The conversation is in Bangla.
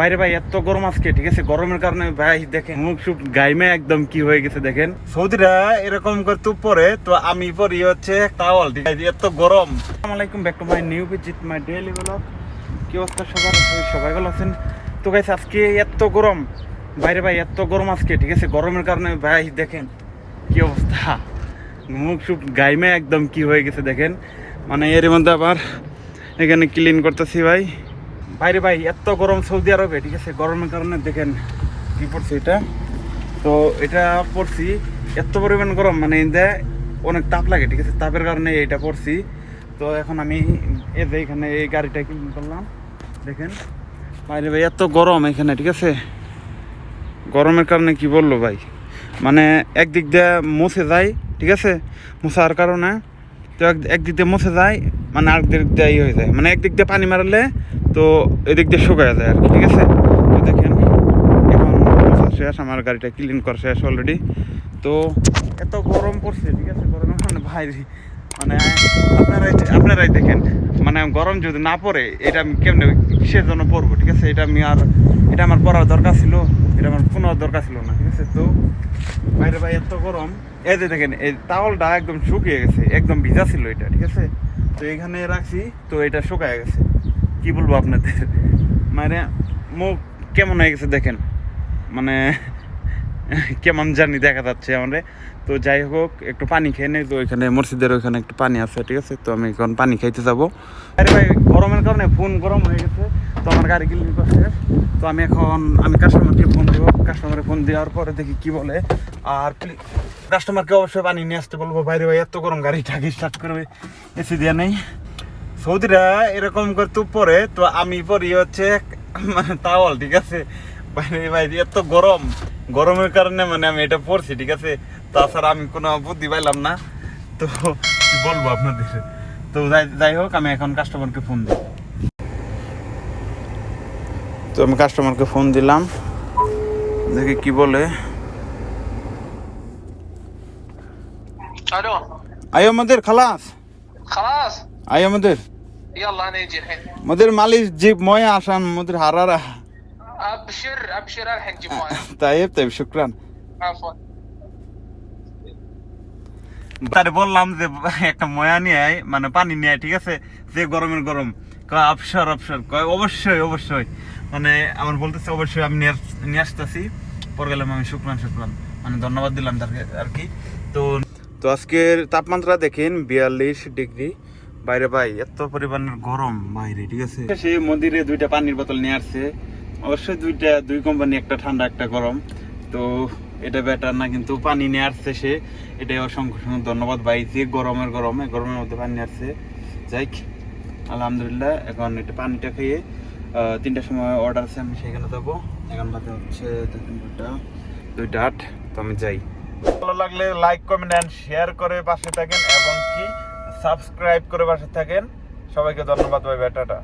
বাইরে ভাই, এত গরম আজকে, ঠিক আছে? গরমের কারণে ভাই, দেখেন, মুখ সুখ গাইমে একদম কি হয়ে গেছে, দেখেন। সৌদিরা এরকম করে তুপ পরে তো আমি পরি হচ্ছে টাওয়াল ঠিক আছে? এত গরম। আসসালামু আলাইকুম back to my new visit my daily blog কি অবস্থা সবার? সবাই ভালো আছেন? তো গাইস আজকে এত গরম। বাইরে ভাই, এত গরম আজকে, ঠিক আছে? গরমের কারণে ভাই, দেখেন, কি অবস্থা। মুখ সুখ গাইমে একদম কি হয়ে গেছে, দেখেন। মানে এর মধ্যে আবার এখানে ক্লিন করতেছি ভাই। বাইরে ভাই, এত গরম সৌদি আরবে, ঠিক আছে? গরমের কারণে দেখেন কি পড়ছে এটা। তো এটা পড়ছি, এত পরিমাণ গরম মানে এতে অনেক তাপ লাগে, ঠিক আছে? তাপের কারণে এটা পড়ছি। তো এখন আমি এই যে এখানে এই গাড়িটা ক্লিন করলাম, দেখেন। বাইরে ভাই, এত গরম এখানে, ঠিক আছে? গরমের কারণে কি বলল ভাই? মানে একদিক দিয়ে মুছে যায়, ঠিক আছে? মুছার কারণে তো এক একদিক দিয়ে মুছে যায় মানে আরেক দিক দিয়ে ইয়ে হয়ে যায়। মানে একদিক দিয়ে পানি মারলে তো এদিক দিয়ে শুকায় যায় আর কি, ঠিক আছে? তো দেখেন, এখন শেষ, আমার গাড়িটা ক্লিন করা শেষ অলরেডি তো এত গরম পড়ছে, ঠিক আছে? গরমের মানে ভাই মানে আপনারাই আপনারাই দেখেন। মানে গরম যদি না পড়ে, এটা আমি কেমনে কিসের জন্য পড়ব ঠিক আছে? এটা আমি আর এটা আমার পড়ার দরকার ছিল, এটা আমার কোনো দরকার ছিল না, ঠিক আছে? তো, বাইরে ভাই, এত গরম। এই যে দেখেন, এই টাওয়ালটা একদম শুকিয়ে গেছে, একদম ভিজা ছিল এটা, ঠিক আছে? তো এখানে রাখছি, তো এটা শুকায় গেছে। কি বলব আপনাদের? মানে মুখ কেমন হয়ে গেছে দেখেন। মানে কেমন জানি দেখা যাচ্ছে আমাদের তো যাই হোক, একটু পানি খেয়ে নেই তো ওইখানে মসজিদের ওইখানে একটু পানি আছে, ঠিক আছে? তো আমি এখন পানি খাইতে যাব। আরে ভাই, গরমের কারণে ফোন গরম হয়ে গেছে, তো আমার গাড়ি ক্লিন করছে। তো আমি এখন, আমি কাস্টমারকে ফোন দেবো। কাস্টমারে ফোন দেওয়ার পরে দেখি কি বলে। আর কাস্টমারকে অবশ্যই পানি নিয়ে আসতে বলব। বাইরে ভাই, এত গরম গাড়ি গাড়িটাকে স্টার্ট করবে? এসি দেওয়া নেই। সৌদিরা এরকম করে তুপ পরে, তো আমি পরি হচ্ছে মানে তাওয়াল ঠিক আছে? বাইরে ভাই, এত গরম। গরমের কারণে মানে আমি এটা পড়ছি ঠিক আছে? তাছাড়া আমি কোনো বুদ্ধি পাইলাম না। তো কি বলব আপনাদের? তো যাই হোক আমি এখন কাস্টমারকে ফোন দিই। তো আমি কাস্টমারকে ফোন দিলাম। দেখি কি বলে। হ্যালো আমাদের খালাস। খালাস? আয় আমাদের। মদের মালিশ জিপ ময় আসান মদের হারারা। ابشر ابشر الحين جيب مويه তাইব তাইব শুক্রান عفوا তারে বললাম যে একটা ময়া নিয়ে আয় মানে পানি নিয়ে আয় ঠিক আছে যে গরমের গরম কয় অবসর অবসর কয় অবশ্যই অবশ্যই মানে আমার বলতেছে অবশ্যই আমি নিয়ে আস- নিয়ে আসতেছি পর গেলাম আমি শুক্রান শুক্রান মানে ধন্যবাদ দিলাম তাকে আর কি তো তো আজকের তাপমাত্রা দেখেন বিয়াল্লিশ ডিগ্রি বাইরে ভাই এত পরিমাণের গরম বাইরে ঠিক আছে সে মন্দিরে দুইটা পানির বোতল নিয়ে আসছে অবশ্যই দুইটা, দুই কোম্পানি একটা ঠান্ডা, একটা গরম। তো এটা ব্যাটার না, কিন্তু পানি নিয়ে আসছে সে। এটাই অসংখ্য অসংখ্য ধন্যবাদ যে গরমের গরমে গরমের মধ্যে পানি নিয়ে আসছে। যাই আলহামদুলিল্লাহ, এখন এটা পানিটা খেয়ে তিনটার সময় অর্ডার আছে, আমি সেখানে যাব। এখন বাজে হচ্ছে দুইটা আট, তো আমি যাই। ভালো লাগলে লাইক কমেন্ট অ্যান্ড শেয়ার করে পাশে থাকেন, এবং কি সাবস্ক্রাইব করে পাশে থাকেন। সবাইকে ধন্যবাদ ভাই বেটাটা